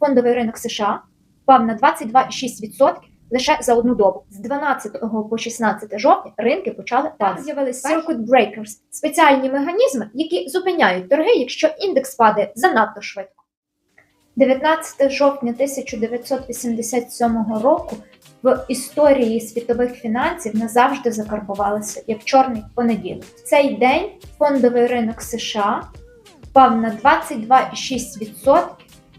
фондовий ринок США впав на 22,6% лише за одну добу. З 12 по 16 жовтня ринки почали падати. З'явилися circuit breakers – спеціальні механізми, які зупиняють торги, якщо індекс падає занадто швидко. 19 жовтня 1987 року в історії світових фінансів назавжди закарбувалося як чорний понеділок. В цей день фондовий ринок США впав на 22,6%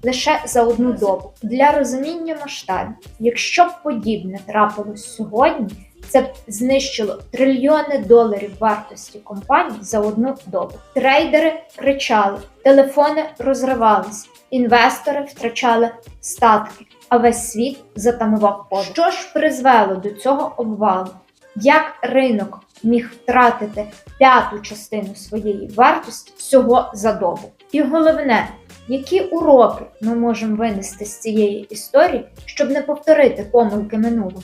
лише за одну добу. Для розуміння масштабів, якщо б подібне трапилось сьогодні, це б знищило трильйони доларів вартості компаній за одну добу. Трейдери кричали, телефони розривались, інвестори втрачали статки, а весь світ затамував подих. Що ж призвело до цього обвалу? Як ринок міг втратити п'яту частину своєї вартості всього за добу? І головне, які уроки ми можемо винести з цієї історії, щоб не повторити помилки минулого?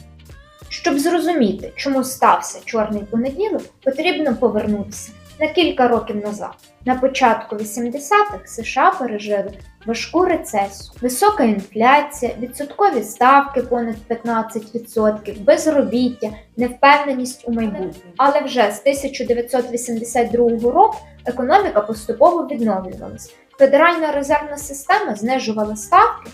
Щоб зрозуміти, чому стався чорний понеділок, потрібно повернутися на кілька років назад. На початку 80-х США пережили важку рецесію, висока інфляція, відсоткові ставки понад 15%, безробіття, невпевненість у майбутньому. Але вже з 1982 року економіка поступово відновлювалася. Федеральна резервна система знижувала ставки,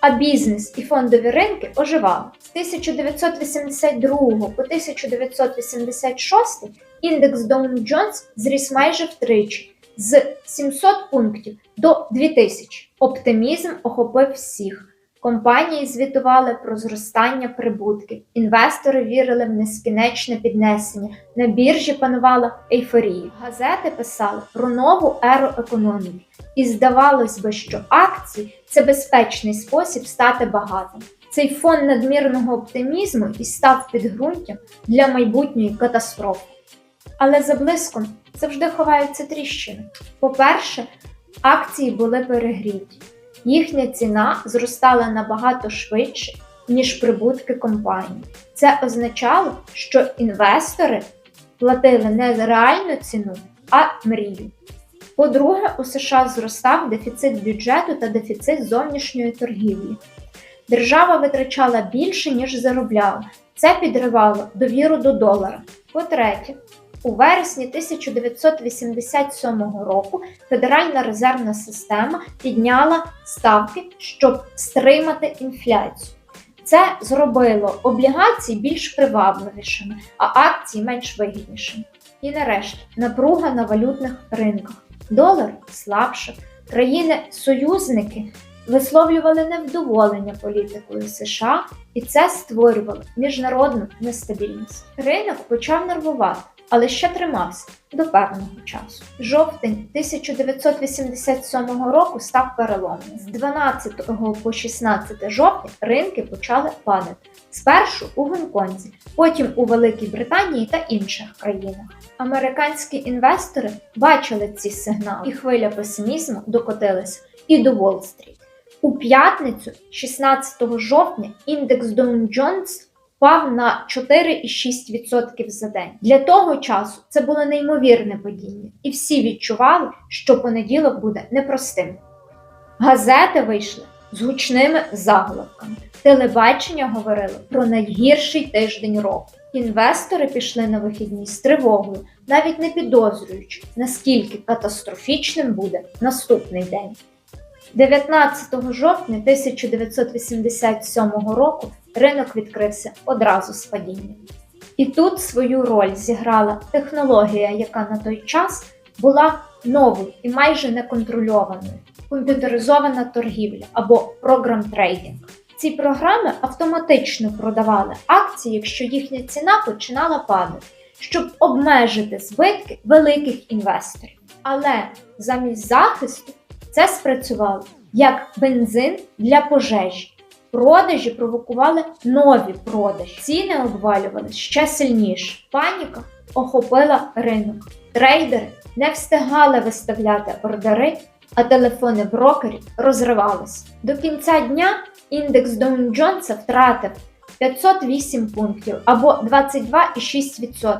а бізнес і фондові ринки оживали. З 1982 по 1986 індекс Dow Jones зріс майже втричі з 700 пунктів до 2000. Оптимізм охопив всіх. Компанії звітували про зростання прибутків, інвестори вірили в нескінченне піднесення. На біржі панувала ейфорія. Газети писали про нову еру економіки. І здавалось би, що акції це безпечний спосіб стати багатим. Цей фон надмірного оптимізму і став підґрунтям для майбутньої катастрофи. Але за блиском завжди ховаються тріщини. По-перше, акції були перегріті, їхня ціна зростала набагато швидше, ніж прибутки компанії. Це означало, що інвестори платили не реальну ціну, а мрію. По-друге, у США зростав дефіцит бюджету та дефіцит зовнішньої торгівлі. Держава витрачала більше, ніж заробляла. Це підривало довіру до долара. По-третє, у вересні 1987 року Федеральна резервна система підняла ставки, щоб стримати інфляцію. Це зробило облігації більш привабливішими, а акції менш вигіднішими. І нарешті напруга на валютних ринках. Долар слабшав, країни-союзники висловлювали невдоволення політикою США, і це створювало міжнародну нестабільність. Ринок почав нервувати, але ще тримався до певного часу. Жовтень 1987 року став переломним. З 12 по 16 жовтня ринки почали падати. Спершу у Гонконзі, потім у Великій Британії та інших країнах. Американські інвестори бачили ці сигнали, і хвиля песимізму докотилася і до Уолл-стріт. У п'ятницю, 16 жовтня, індекс Dow Jones впав на 4,6% за день. Для того часу це було неймовірне падіння, і всі відчували, що понеділок буде непростим. Газети вийшли з гучними заголовками. Телебачення говорило про найгірший тиждень року. Інвестори пішли на вихідні з тривогою, навіть не підозрюючи, наскільки катастрофічним буде наступний день. 19 жовтня 1987 року ринок відкрився одразу з падінням. І тут свою роль зіграла технологія, яка на той час була новою і майже неконтрольованою комп'ютеризована торгівля або програм трейдинг. Ці програми автоматично продавали акції, якщо їхня ціна починала падати, щоб обмежити збитки великих інвесторів. Але замість захисту це спрацювало як бензин для пожежі. Продажі провокували нові продажі. Ціни обвалювалися ще сильніше. Паніка охопила ринок. Трейдери не встигали виставляти ордери, а телефони брокерів розривалися. До кінця дня індекс Dow Jones втратив 508 пунктів або 22,6%.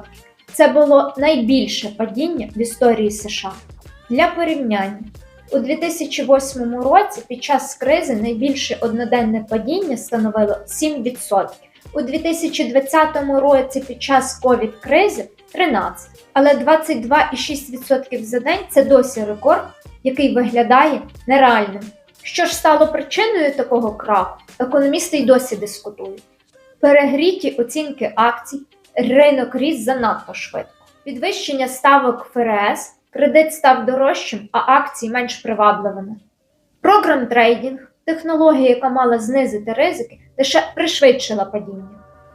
Це було найбільше падіння в історії США. Для порівняння, У 2008 році під час кризи найбільше одноденне падіння становило 7%. У 2020 році під час ковід-кризи 13%. Але 22,6% за день це досі рекорд, який виглядає нереальним. Що ж стало причиною такого краху, економісти й досі дискутують. Перегріті оцінки акцій, ринок ріс занадто швидко. Підвищення ставок ФРС, кредит став дорожчим, а акції менш привабливими. Програм трейдинг, технологія, яка мала знизити ризики, лише пришвидшила падіння.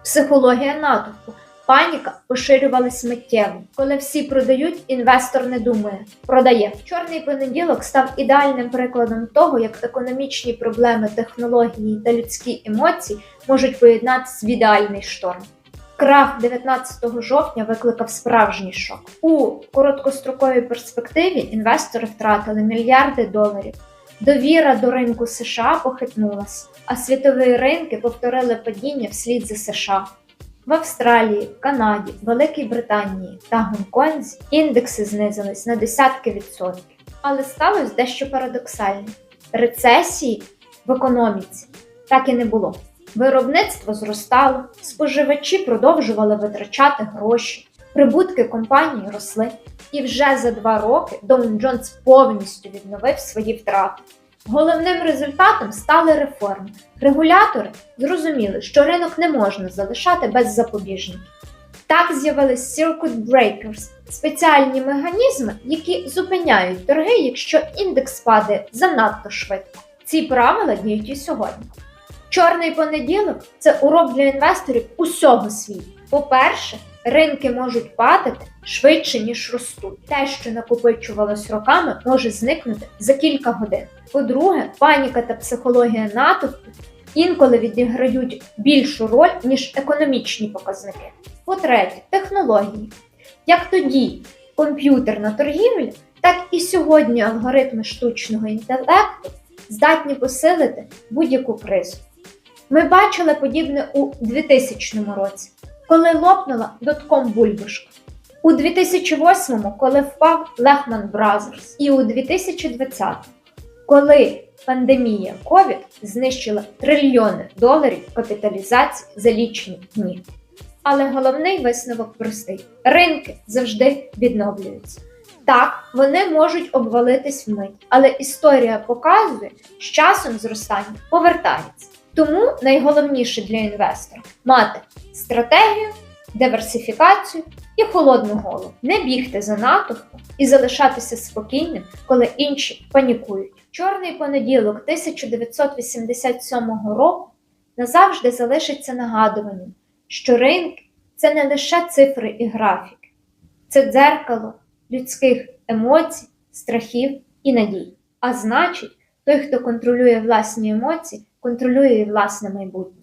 Психологія натовпу, паніка поширювалась миттєво. Коли всі продають, інвестор не думає, продає. Чорний понеділок став ідеальним прикладом того, як економічні проблеми, технології та людські емоції можуть поєднатися в ідеальний шторм. Крах 19 жовтня викликав справжній шок. У короткостроковій перспективі інвестори втратили мільярди доларів. Довіра до ринку США похитнулася, а світові ринки повторили падіння вслід за США. В Австралії, Канаді, Великій Британії та Гонконзі індекси знизились на десятки відсотків. Але сталося дещо парадоксальне: рецесії в економіці так і не було. Виробництво зростало, споживачі продовжували витрачати гроші, прибутки компаній росли, і вже за два роки Dow Jones повністю відновив свої втрати. Головним результатом стали реформи. Регулятори зрозуміли, що ринок не можна залишати без запобіжників. Так з'явились circuit breakers – спеціальні механізми, які зупиняють торги, якщо індекс падає занадто швидко. Ці правила діють і сьогодні. Чорний понеділок це урок для інвесторів усього світу. По-перше, ринки можуть падати швидше, ніж ростуть. Те, що накопичувалось роками, може зникнути за кілька годин. По-друге, паніка та психологія натовпу інколи відіграють більшу роль, ніж економічні показники. По-третє, технології. Як тоді комп'ютерна торгівля, так і сьогодні алгоритми штучного інтелекту здатні посилити будь-яку кризу. Ми бачили подібне у 2000 році, коли лопнула дотком бульбашка. У 2008-му, коли впав Lehman Brothers, і у 2020-му, коли пандемія COVID знищила трильйони доларів капіталізації за лічені дні. Але головний висновок простий: ринки завжди відновлюються. Так, вони можуть обвалитись вмить, але історія показує, що часом зростання повертається. Тому найголовніше для інвестора мати стратегію, диверсифікацію і холодну голову, не бігти за натовпом і залишатися спокійним, коли інші панікують. Чорний понеділок 1987 року назавжди залишиться нагадуванням, що ринки це не лише цифри і графіки, це дзеркало людських емоцій, страхів і надій. А значить, той, хто контролює власні емоції, контролює власне майбутнє.